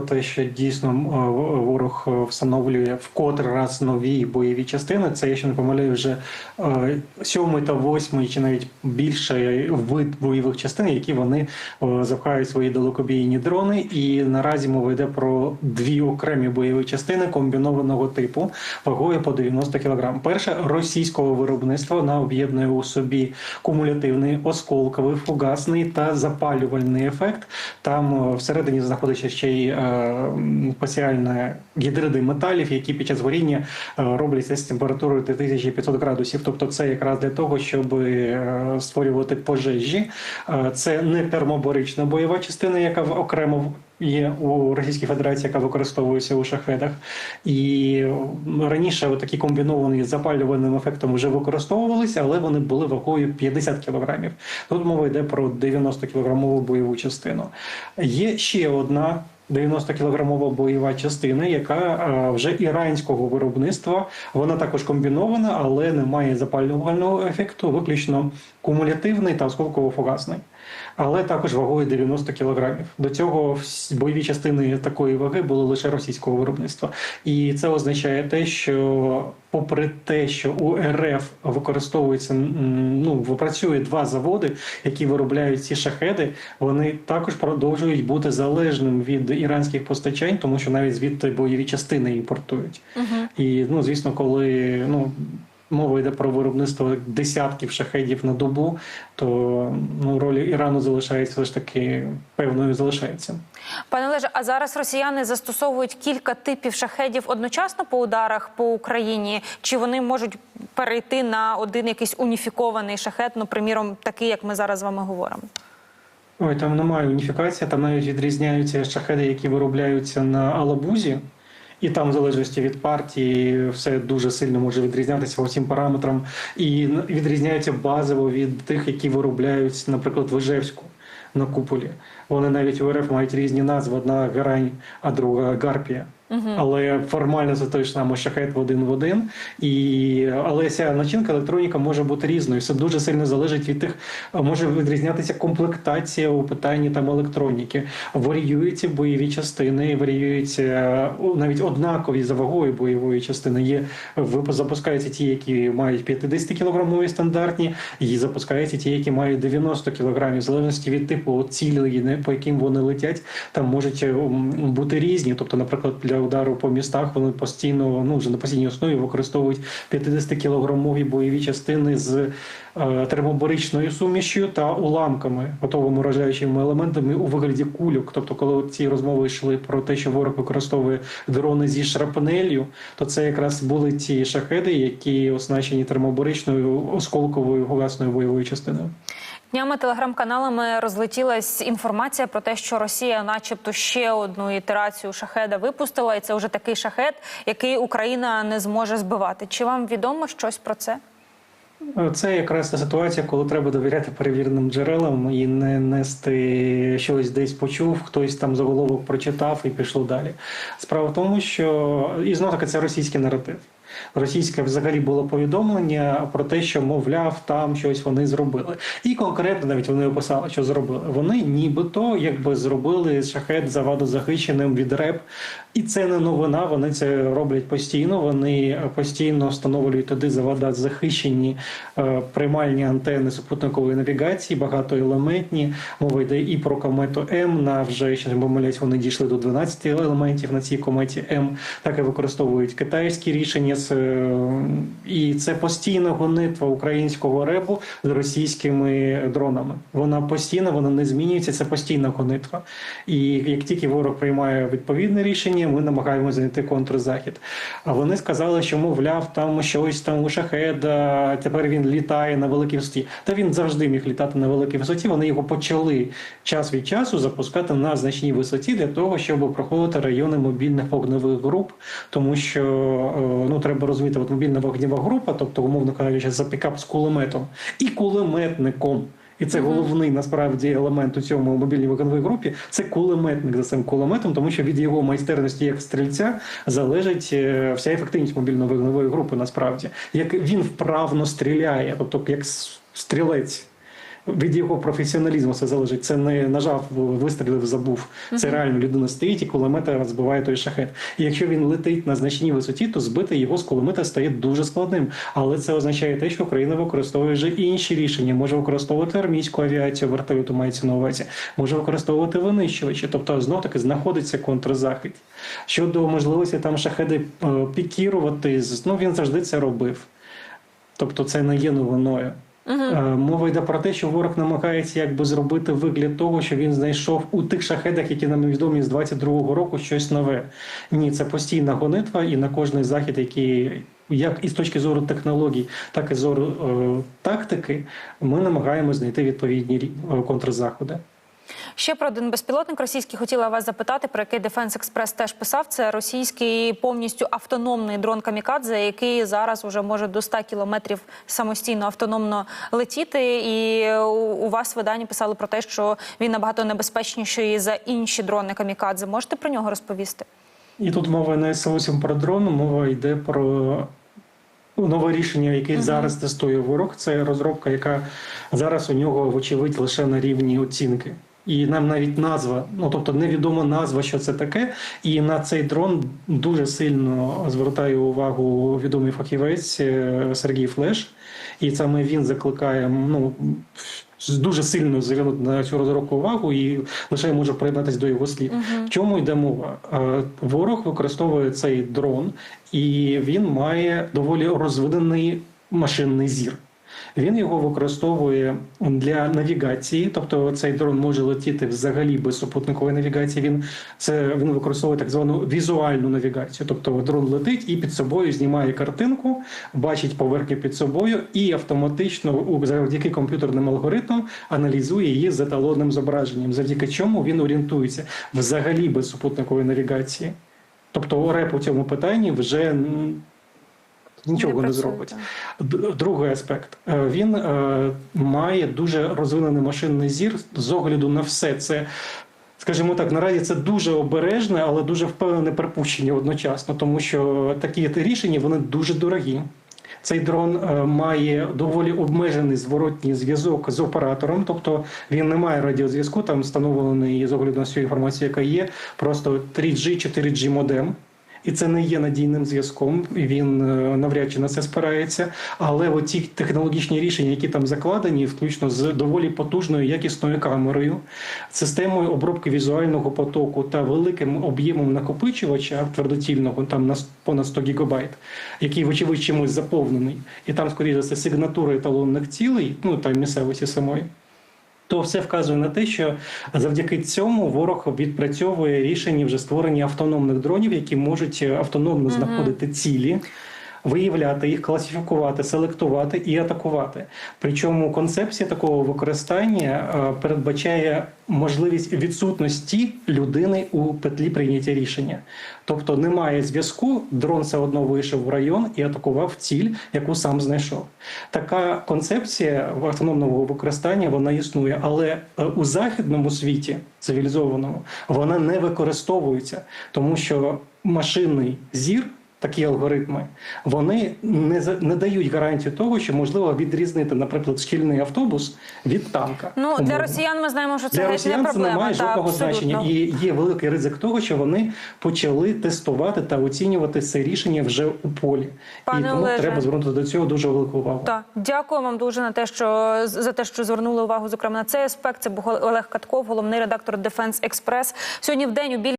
Те, що дійсно е, ворог е, встановлює вкотре раз нові бойові частини. Це я ще не помиляю вже е, сьомий та восьмий, чи навіть більше вид бойових частин, які вони е, запхають свої далекобійні дрони. І наразі мова йде про дві окремі бойові частини комбінованого типу вагою по 90 кг. Перша російського виробництва вона об'єднує у собі кумулятивний, осколковий, фугасний та запалювальний ефект. Там е, всередині знаходиться ще й м, гідриди металів, які під час горіння е, робляться з температурою 3500 градусів. Тобто, це якраз для того, щоб е, створювати пожежі. Е, Це не термобарична бойова частина, яка окремо є у Російській Федерації, яка використовується у шахедах. І раніше такі комбіновані з запалювальним ефектом вже використовувалися, але вони були вагою 50 кілограмів. Тут мова йде про 90 кілограмову бойову частину. Є ще одна. 90-кілограмова бойова частина, яка е, вже іранського виробництва. Вона також комбінована, але не має запалювального ефекту, виключно кумулятивний та осколково-фугасний. Але також вагою 90 кілограмів. До цього бойові частини такої ваги були лише російського виробництва. І це означає те, що попри те, що у РФ використовується ну працює два заводи, які виробляють ці шахеди, вони також продовжують бути залежним від іранських постачань, тому що навіть звідти бойові частини імпортують. І ну звісно, коли ну. Мова йде про виробництво десятків шахедів на добу, то ну роль Ірану залишається все ж таки певною залишається. Пане Олеже, а зараз росіяни застосовують кілька типів шахедів одночасно по ударах по Україні? Чи вони можуть перейти на один якийсь уніфікований шахет, ну приміром, такий, як ми зараз з вами говоримо? Ой, там немає уніфікації, там навіть відрізняються шахеди, які виробляються на Алабузі. І там, в залежності від партії, все дуже сильно може відрізнятися по всім параметрам. І відрізняється базово від тих, які виробляють, наприклад, в Ижевську на куполі. Вони навіть у РФ мають різні назви: одна гарань, а друга гарпія. Але формально це той ж самий шахет в один в один. І, але ця начинка електроніка може бути різною. Все дуже сильно залежить від тих, може відрізнятися комплектація у питанні там електроніки. Варіюються бойові частини, варіюються навіть однакові за вагою бойової частини. Є запускаються ті, які мають 50 кілограмові стандартні, і запускаються ті, які мають 90 кілограмів. В залежності від типу не- по яким вони летять, там можуть е, бути різні. Тобто, наприклад, для удару по містах вони постійно, ну вже на постійній основі використовують 50 кілограмові бойові частини з е, термобаричною сумішю та уламками, готовими вражаючими елементами у вигляді кульок. Тобто, коли ці розмови йшли про те, що ворог використовує дрони зі шрапнелью, то це якраз були ті шахеди, які оснащені термобаричною осколковою гугасною бойовою частиною. Днями телеграм-каналами розлетілась інформація про те, що Росія, начебто, ще одну ітерацію шахеда випустила, і це вже такий шахет, який Україна не зможе збивати. Чи вам відомо щось про це? Це якраз та ситуація, коли треба довіряти перевіреним джерелам і не нести щось десь почув, хтось там заголовок прочитав і пішло далі. Справа в тому, що і знову таки це російський наратив. Російське взагалі було повідомлення про те, що мовляв, там щось вони зробили, і конкретно навіть вони описали, що зробили. Вони нібито якби зробили шахет завадозахищеним від РЕП, і це не новина. Вони це роблять постійно. Вони постійно встановлюють туди завадозахищені е, приймальні антени супутникової навігації, багатоелементні. Мова йде і про комету М. На вже якщо не помиляюсь, вони дійшли до 12 елементів на цій кометі М. Так і використовують китайські рішення з е, і це постійна гонитва українського ребу з російськими дронами. Вона постійна, вона не змінюється. Це постійна гонитва. І як тільки ворог приймає відповідне рішення, ми намагаємося знайти контрзахід. А вони сказали, що мовляв, там щось там у шахеда. Тепер він літає на великій висоті. Та він завжди міг літати на великій висоті. Вони його почали час від часу запускати на значній висоті для того, щоб проходити райони мобільних вогневих груп, тому що е, ну треба розуміти, от мобільна вогнева група, тобто умовно кажучи, за пікап з кулеметом і кулеметником. І це головний насправді елемент у цьому мобільній виконавій групі. Це кулеметник за цим кулеметом, тому що від його майстерності як стрільця залежить е, вся ефективність мобільної вогневої групи. Насправді, як він вправно стріляє, тобто як стрілець. Від його професіоналізму все залежить. Це не нажав, вистрілив, забув. Це реально людина стоїть і кулемета збиває той шахет. І якщо він летить на значній висоті, то збити його з кулемета стає дуже складним. Але це означає те, що Україна використовує вже інші рішення. Може використовувати армійську авіацію, вертольоту мається на увазі, може використовувати винищувачі. Тобто знов таки знаходиться контрзахист. Щодо можливості там шахеди е, пікірувати, ну він завжди це робив. Тобто це не є новиною. Е, Мова йде про те, що ворог намагається якби зробити вигляд того, що він знайшов у тих шахедах, які нам відомі з 22-го року, щось нове. Ні, це постійна гонитва, і на кожний захід, який як і з точки зору технологій, так і зору е, тактики, ми намагаємося знайти відповідні е, контрзаходи. Ще про один безпілотник російський хотіла вас запитати, про який Defense Express теж писав. Це російський повністю автономний дрон Камікадзе, який зараз вже може до 100 кілометрів самостійно автономно летіти. І у- вас в виданні писали про те, що він набагато небезпечніший за інші дрони Камікадзе. Можете про нього розповісти? І тут мова не зовсім про дрон, мова йде про нове рішення, яке зараз тестує ворог. Це розробка, яка зараз у нього, вочевидь, лише на рівні оцінки. І нам навіть назва, ну тобто невідома назва, що це таке. І на цей дрон дуже сильно звертає увагу відомий фахівець е, Сергій Флеш. І саме він закликає ну, дуже сильно звернути на цю розробку увагу і лише може приєднатися до його слів. В чому йде мова? Е, Ворог використовує цей дрон, і він має доволі розвинений машинний зір. Він його використовує для навігації, тобто цей дрон може летіти взагалі без супутникової навігації. Він це він використовує так звану візуальну навігацію. Тобто дрон летить і під собою знімає картинку, бачить поверхню під собою і автоматично завдяки комп'ютерним алгоритмам аналізує її з еталонним зображенням, завдяки чому він орієнтується взагалі без супутникової навігації. Тобто ОРЕП у цьому питанні вже нічого не, працює, зробить. Другий аспект. Е, Він е, має дуже розвинений машинний зір з огляду на все це. Скажімо так, наразі це дуже обережне, але дуже впевнене припущення одночасно, тому що такі рішення вони дуже дорогі. Цей дрон е, має доволі обмежений зворотній зв'язок з оператором, тобто він не має радіозв'язку, там встановлений з огляду на всю інформацію, яка є, просто 3G, 4G модем. І це не є надійним зв'язком, він е, навряд чи на це спирається. Але оці технологічні рішення, які там закладені, включно з доволі потужною якісною камерою, системою обробки візуального потоку та великим об'ємом накопичувача твердотільного, там на понад 100 гігабайт, який, вочевидь, чимось заповнений, і там, скоріше за все, сигнатура еталонних цілей, ну та місцевості самої. То все вказує на те, що завдяки цьому ворог відпрацьовує рішення вже створення автономних дронів, які можуть автономно знаходити цілі, виявляти їх, класифікувати, селектувати і атакувати. Причому концепція такого використання е, передбачає можливість відсутності людини у петлі прийняття рішення. Тобто немає зв'язку, дрон все одно вийшов в район і атакував ціль, яку сам знайшов. Така концепція автономного використання вона існує, але е, у західному світі цивілізованому вона не використовується, тому що машинний зір. Такі алгоритми вони не не дають гарантію того, що можливо відрізнити, наприклад, шкільний автобус від танка. Ну для росіян ми знаємо, що це Для не росіян це проблема. не має жодного абсолютно. значення, і є великий ризик того, що вони почали тестувати та оцінювати це рішення вже у полі. Пане і тому Олеже. треба звернути до цього дуже велику увагу. Так, дякую вам дуже на те, що за те, що звернули увагу, зокрема на цей аспект. Це був Олег Катков, головний редактор Defense Express. Сьогодні в день у біль.